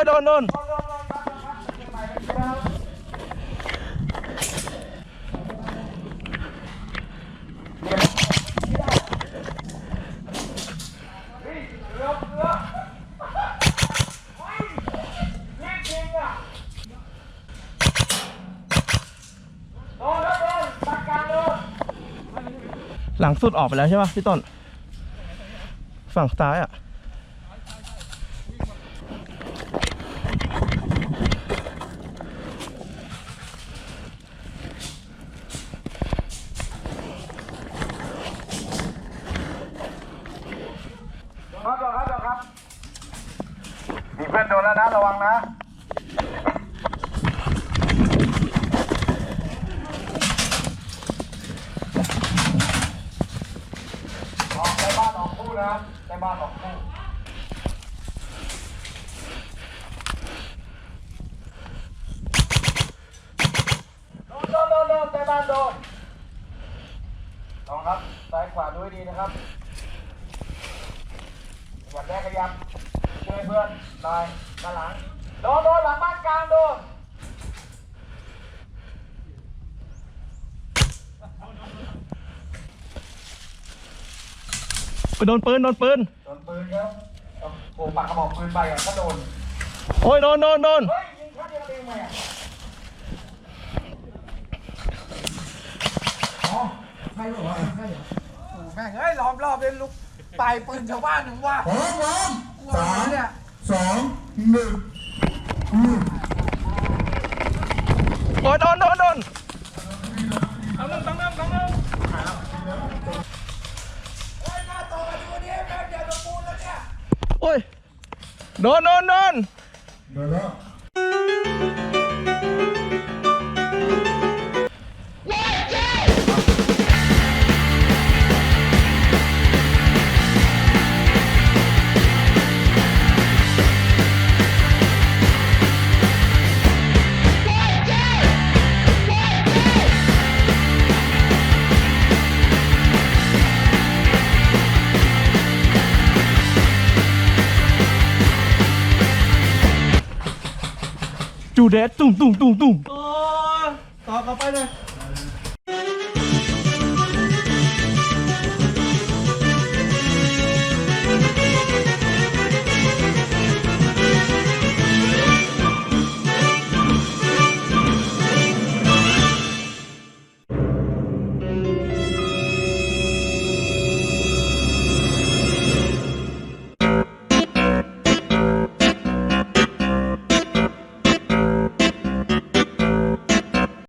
นโน่นหลังสุดออกไปแล้วใช่ปะพี่ต้น ฝั่งซ้ายอะ ครับรอครับรอครับ มีเพื่อน โดนแล้วนะระวังนะออกในบ้านออกคู่นะในบ้านออกคู่โดนโดนโดนโดนในบ้านโดนลองครับซ้ายขวาดูให้ดีนะครับอย่าแก้ขยับ ช่วยเพื่อนหน่อยด้านหลังโดนโดนหลังบ้านกลางโดนไปโดนปืนโดนปืนโดนปืนครับต้องโผล่ปากกระบอกปืนไปอะก็โดนโอ้ยโดนโดนโดนเฮ้ยยิงครั้งเดียวเองไหมอะอ๋อใครบอกว่าใครเหรอแม่งเอ้ยล้อมรอบเลยลุกไปปืนชาวบ้านหนึ่งว่าพร้อม พร้อมกลัวเหนี่ยสองหนึ่งโอ้ยโดนโดนโดนเฮ้ยมาต่อกันดูดิแม่งเดี๋ยวตะปูนแล้วเนี่ยโอ้ยโดนโดนโดน เดี๋ยวแล้ว ดูเดสตุ้งตุ้งตุ้งตุ้งต่อต่อกลับไปเลย